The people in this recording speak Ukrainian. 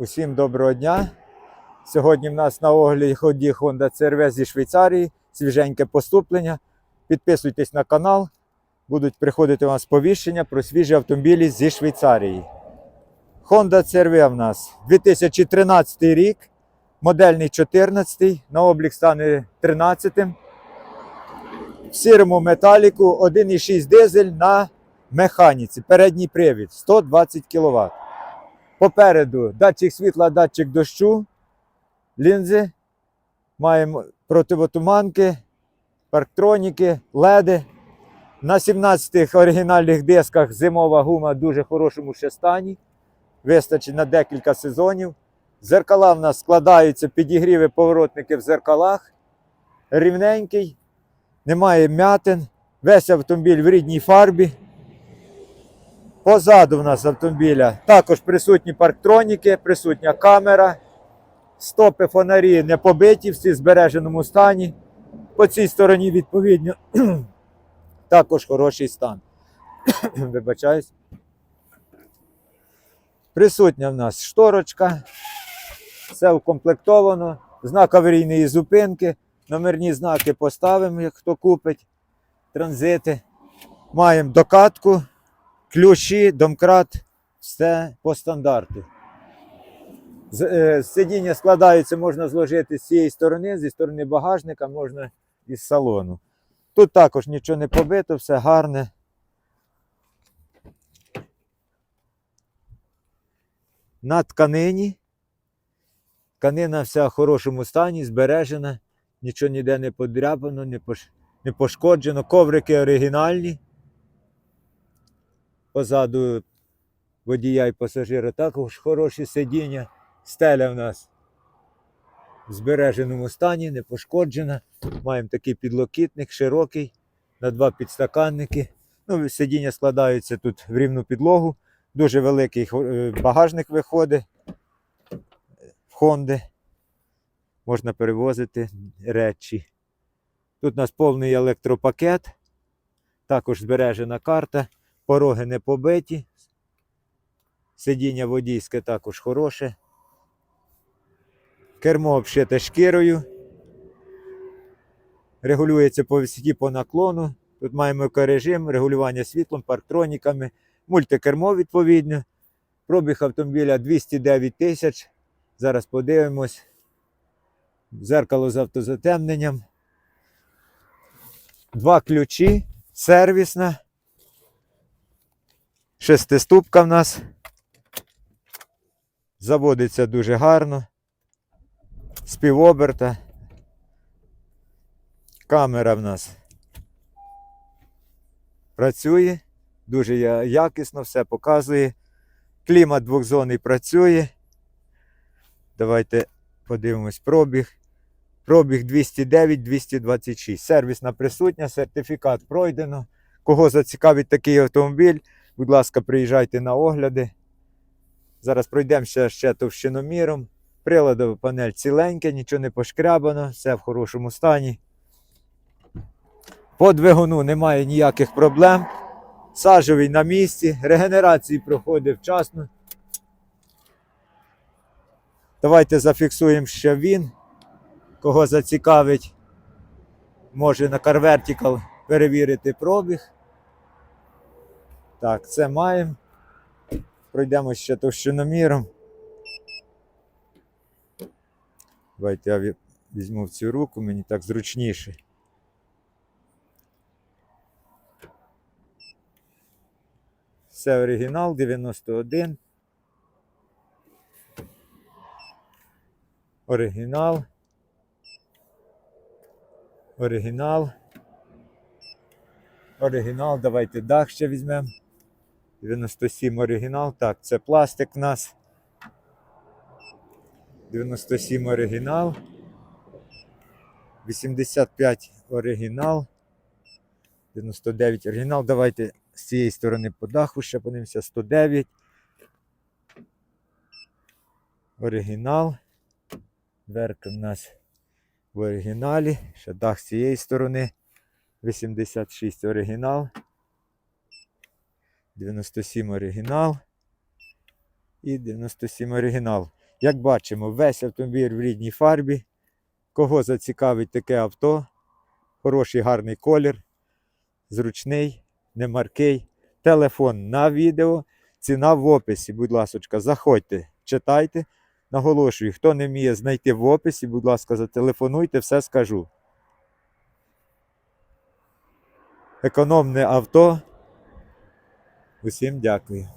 Усім доброго дня. Сьогодні в нас на огляді Honda CRV зі Швейцарії, свіженьке поступлення. Підписуйтесь на канал, будуть приходити у вас сповіщення про свіжі автомобілі зі Швейцарії. Honda CRV в нас 2013 рік, модельний 14, на облік стане 13. В сірому металіку 1,6 дизель на механіці. Передній привід 120 кВт. Попереду датчик світла, датчик дощу, лінзи. Маємо противотуманки, парктроніки, леди. На 17 оригінальних дисках зимова гума в дуже хорошому ще стані. Вистачить на декілька сезонів. Зеркала в нас складаються, підігріви поворотники в зеркалах. Рівненький, немає м'ятин. Весь автомобіль в рідній фарбі. Позаду в нас автомобіля також присутні парктроніки, присутня камера, стопи фонарі не побиті, всі в збереженому стані. По цій стороні, відповідно, також хороший стан. Вибачаюсь. Присутня в нас шторочка, все укомплектовано, знак аварійної зупинки, номерні знаки поставимо, як хто купить, транзити. Маємо докатку ключі, домкрат, все по стандарту. Е, Сидіння складаються, можна зложити з цієї сторони, зі сторони багажника, можна із салону. Тут також нічого не побито, все гарне. На тканині. Тканина вся в хорошому стані, збережена, нічого ніде не подряпано, не пошкоджено. Коврики оригінальні позаду водія і пасажира також хороші сидіння. Стеля в нас в збереженому стані, не пошкоджена. Маємо такий підлокітник широкий на два підстаканники. Ну, сидіння складаються тут в рівну підлогу. Дуже великий е, багажник виходить в Хонди. Можна перевозити речі. Тут у нас повний електропакет, також збережена карта пороги не побиті. Сидіння водійське також хороше. Кермо обшите шкірою. Регулюється по висоті по наклону. Тут маємо екорежим, регулювання світлом, парктроніками, мультикермо відповідно. Пробіг автомобіля 209 тисяч. Зараз подивимось. Зеркало з автозатемненням. Два ключі, сервісна. Шестиступка в нас. Заводиться дуже гарно. З півоберта. Камера в нас працює. Дуже якісно все показує. Клімат двохзонний працює. Давайте подивимось пробіг. Пробіг 209-226. Сервісна присутня, сертифікат пройдено. Кого зацікавить такий автомобіль, Будь ласка, приїжджайте на огляди. Зараз пройдемося ще товщиноміром. Приладова панель ціленька, нічого не пошкрябано, все в хорошому стані. По двигуну немає ніяких проблем. Сажовий на місці, регенерації проходить вчасно. Давайте зафіксуємо ще він. Кого зацікавить, може на Car Vertical перевірити пробіг. Так, це маємо. Пройдемо ще товщиноміром. Давайте я візьму в цю руку, мені так зручніше. Все оригінал 91. Оригінал. Оригінал. Оригінал, давайте дах ще візьмемо. 97 оригінал. Так, це пластик в нас. 97 оригінал. 85 оригінал. 99 оригінал. Давайте з цієї сторони по даху ще подивимося. 109. Оригінал. Дверка в нас в оригіналі. Ще дах з цієї сторони. 86 оригінал. 97 оригінал. І 97 оригінал. Як бачимо, весь автомобіль в рідній фарбі. Кого зацікавить таке авто, хороший гарний колір, зручний, немаркий. Телефон на відео, ціна в описі. Будь ласка, заходьте, читайте. Наголошую, хто не вміє знайти в описі, будь ласка, зателефонуйте, все скажу. Економне авто. Усім дякую.